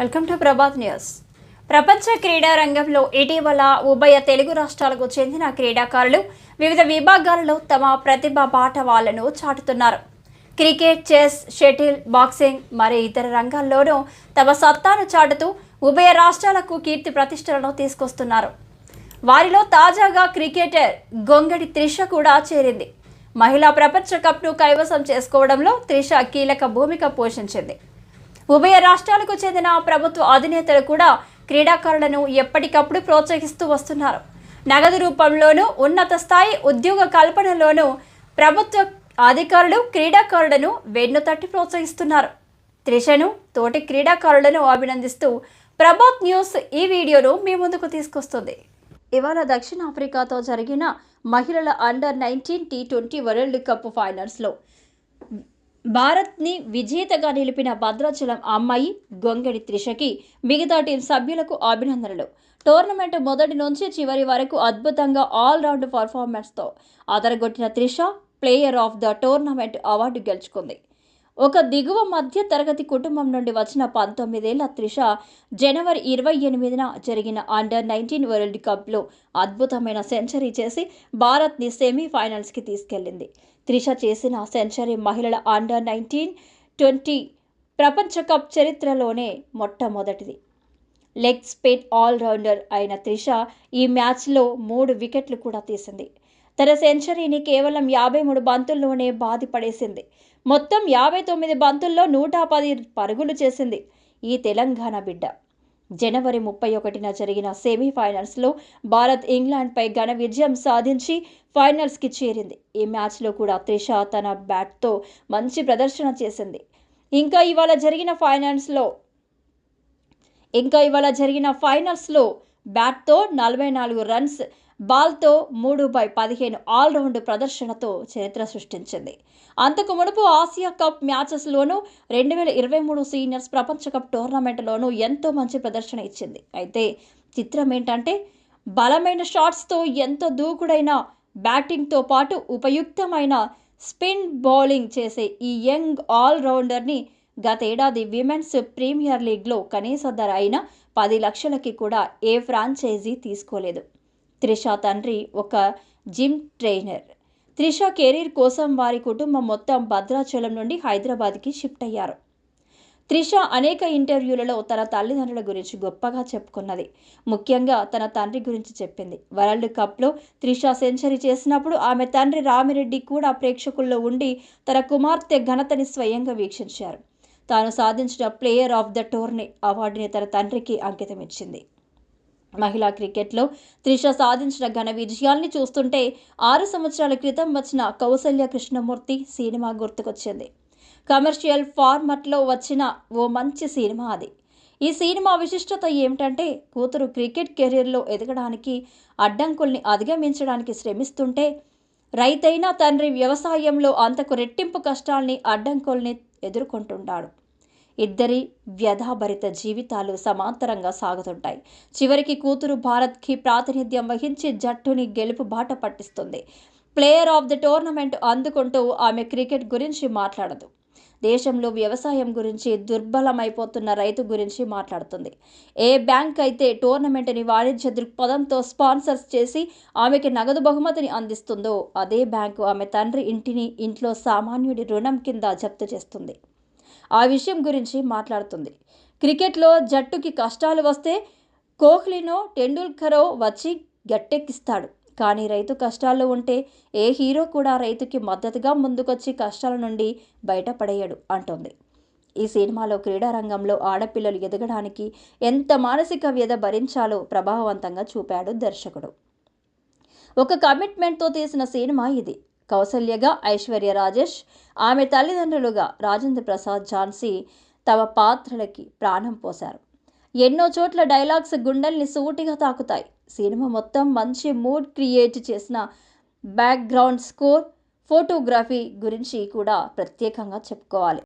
Welcome to Prabhat news. ప్రపంచ క్రీడా రంగంలో ఇటీవల ఉభయ తెలుగు రాష్ట్రాలకు చెందిన క్రీడాకారులు వివిధ విభాగాలలో తమ ప్రతిభ పాఠవాలను చాటుతున్నారు. క్రికెట్ చెస్ షటిల్ బాక్సింగ్ మరి ఇతర రంగాల్లోనూ తమ సత్తాను చాటుతూ ఉభయ రాష్ట్రాలకు కీర్తి ప్రతిష్టలను తీసుకొస్తున్నారు. వారిలో తాజాగా క్రికెటర్ గొంగడి త్రిష కూడా చేరింది. మహిళా ప్రపంచ కప్ను కైవసం చేసుకోవడంలో త్రిష కీలక భూమిక పోషించింది. ఉభయ రాష్ట్రాలకు చెందిన ప్రభుత్వ అధినేతలు కూడా క్రీడాకారులను ఎప్పటికప్పుడు ప్రోత్సహిస్తూ వస్తున్నారు. నగదు రూపంలోనూ ఉన్నత స్థాయి ఉద్యోగ కల్పనలోనూ ప్రభుత్వ అధికారులు క్రీడాకారులను వెన్ను తట్టి ప్రోత్సహిస్తున్నారు. త్రిషను తోటి క్రీడాకారులను అభినందిస్తూ ప్రభాత్ న్యూస్ ఈ వీడియోను మీ ముందుకు తీసుకొస్తుంది. ఇవాళ దక్షిణాఫ్రికాతో జరిగిన మహిళల under nineteen T twenty world cup ఫైనల్స్లో భారత్ని విజేతగా నిలిపిన భద్రాచలం అమ్మాయి గొంగడి త్రిషకి మిగతా టీం సభ్యులకు అభినందనలు. టోర్నమెంట్ మొదటి నుంచి చివరి వరకు అద్భుతంగా ఆల్రౌండ్ పర్ఫార్మెన్స్తో అదరగొట్టిన Trisha player of the tournament award గెలుచుకుంది. ఒక దిగువ మధ్య తరగతి కుటుంబం నుండి వచ్చిన పంతొమ్మిదేళ్ళ త్రిష జనవరి ఇరవై ఎనిమిదిన జరిగిన అండర్ నైన్టీన్ వరల్డ్ కప్లో అద్భుతమైన సెంచరీ చేసి భారత్ని సెమీఫైనల్స్కి తీసుకెళ్ళింది త్రిష చేసిన సెంచరీ మహిళల అండర్ నైన్టీన్ ట్వంటీ ప్రపంచ కప్ చరిత్రలోనే మొట్టమొదటిది. లెగ్ స్పిన్ ఆల్రౌండర్ అయిన త్రిష ఈ మ్యాచ్లో మూడు వికెట్లు కూడా తీసింది. తన సెంచరీని కేవలం యాభై మూడు బంతుల్లోనే బాధి పడేసింది. మొత్తం యాభై తొమ్మిది బంతుల్లో నూట పది పరుగులు చేసింది ఈ తెలంగాణ బిడ్డ. జనవరి ముప్పై ఒకటిన జరిగిన సెమీఫైనల్స్లో భారత్ ఇంగ్లాండ్పై ఘన విజయం సాధించి ఫైనల్స్కి చేరింది. ఈ మ్యాచ్లో కూడా త్రిష తన బ్యాట్తో మంచి ప్రదర్శన చేసింది. ఇంకా ఇవాళ జరిగిన ఫైనల్స్లో ఇంకా ఇవాళ జరిగిన ఫైనల్స్లో బ్యాట్తో నలభై నాలుగు రన్స్ బాల్తో మూడు బై పదిహేను ఆల్రౌండ్ ప్రదర్శనతో చరిత్ర సృష్టించింది. అంతకు మునుపు ఆసియా కప్ మ్యాచెస్లోనూ రెండు వేల ఇరవై మూడు సీనియర్స్ ప్రపంచ కప్ టోర్నమెంట్లోనూ ఎంతో మంచి ప్రదర్శన ఇచ్చింది. అయితే చిత్రం ఏంటంటే బలమైన షాట్స్తో ఎంతో దూకుడైన బ్యాటింగ్తో పాటు ఉపయుక్తమైన స్పిన్ బౌలింగ్ చేసే ఈ యంగ్ ఆల్రౌండర్ని గతేడాది విమెన్స్ ప్రీమియర్ లీగ్లో కనీస ధర అయిన పది లక్షలకి కూడా ఏ ఫ్రాంచైజీ తీసుకోలేదు. త్రిష తండ్రి ఒక జిమ్ ట్రైనర్. త్రిష కెరీర్ కోసం వారి కుటుంబం మొత్తం భద్రాచలం నుండి హైదరాబాద్కి షిఫ్ట్ అయ్యారు. త్రిష అనేక ఇంటర్వ్యూలలో తన తల్లిదండ్రుల గురించి గొప్పగా చెప్పుకున్నది. ముఖ్యంగా తన తండ్రి గురించి చెప్పింది. వరల్డ్ కప్లో త్రిష సెంచరీ చేసినప్పుడు ఆమె తండ్రి రామిరెడ్డి కూడా ప్రేక్షకుల్లో ఉండి తన కుమార్తె ఘనతని స్వయంగా వీక్షించారు. తాను సాధించిన ప్లేయర్ ఆఫ్ ద టోర్నీ అవార్డుని తన తండ్రికి అంకితమిచ్చింది మహిళా క్రికెట్లో త్రిష సాధించిన ఘన విజయాల్ని చూస్తుంటే ఆరు సంవత్సరాల క్రితం వచ్చిన కౌసల్య కృష్ణమూర్తి సినిమా గుర్తుకొచ్చింది. కమర్షియల్ ఫార్మట్లో వచ్చిన ఓ మంచి సినిమా అది. ఈ సినిమా విశిష్టత ఏమిటంటే కూతురు క్రికెట్ కెరీర్లో ఎదగడానికి అడ్డంకుల్ని అధిగమించడానికి శ్రమిస్తుంటే రైతైన తండ్రి వ్యవసాయంలో అంతకు రెట్టింపు కష్టాల్ని అడ్డంకుల్ని ఎదుర్కొంటుంటాడు. ఇద్దరి వ్యధాభరిత జీవితాలు సమాంతరంగా సాగుతుంటాయి. చివరికి కూతురు భారత్కి ప్రాతినిధ్యం వహించి జట్టుని గెలుపు బాట పట్టిస్తుంది. ప్లేయర్ ఆఫ్ ద టోర్నమెంట్ అందుకుంటూ ఆమె క్రికెట్ గురించి మాట్లాడదు. దేశంలో వ్యవసాయం గురించి దుర్బలమైపోతున్న రైతు గురించి మాట్లాడుతుంది. ఏ బ్యాంక్ అయితే టోర్నమెంట్ని వాణిజ్య దృక్పథంతో స్పాన్సర్స్ చేసి ఆమెకి నగదు బహుమతిని అందిస్తుందో అదే బ్యాంకు ఆమె తండ్రి ఇంటిని ఇంట్లో సామాన్యుడి రుణం కింద జప్తు చేస్తుంది. ఆ విషయం గురించి మాట్లాడుతుంది. క్రికెట్లో జట్టుకి కష్టాలు వస్తే కోహ్లీనో టెండూల్కరో వచ్చి గట్టెక్కిస్తాడు. కానీ రైతు కష్టాల్లో ఉంటే ఏ హీరో కూడా రైతుకి మద్దతుగా ముందుకొచ్చి కష్టాల నుండి బయటపడేయడు అంటోంది. ఈ సినిమాలో క్రీడారంగంలో ఆడపిల్లలు ఎదగడానికి ఎంత మానసిక వ్యధ భరించాలో ప్రభావవంతంగా చూపాడు దర్శకుడు. ఒక కమిట్మెంట్తో తీసిన సినిమా ఇది. కౌసల్యగా ఐశ్వర్య రాజేష్ ఆమె తల్లిదండ్రులుగా రాజేంద్ర ప్రసాద్ ఝాన్సీ తమ పాత్రలకి ప్రాణం పోశారు. ఎన్నో చోట్ల డైలాగ్స్ గుండెల్ని సూటిగా తాకుతాయి. సినిమా మొత్తం మంచి మూడ్ క్రియేట్ చేసిన బ్యాక్గ్రౌండ్ స్కోర్ ఫోటోగ్రఫీ గురించి కూడా ప్రత్యేకంగా చెప్పుకోవాలి.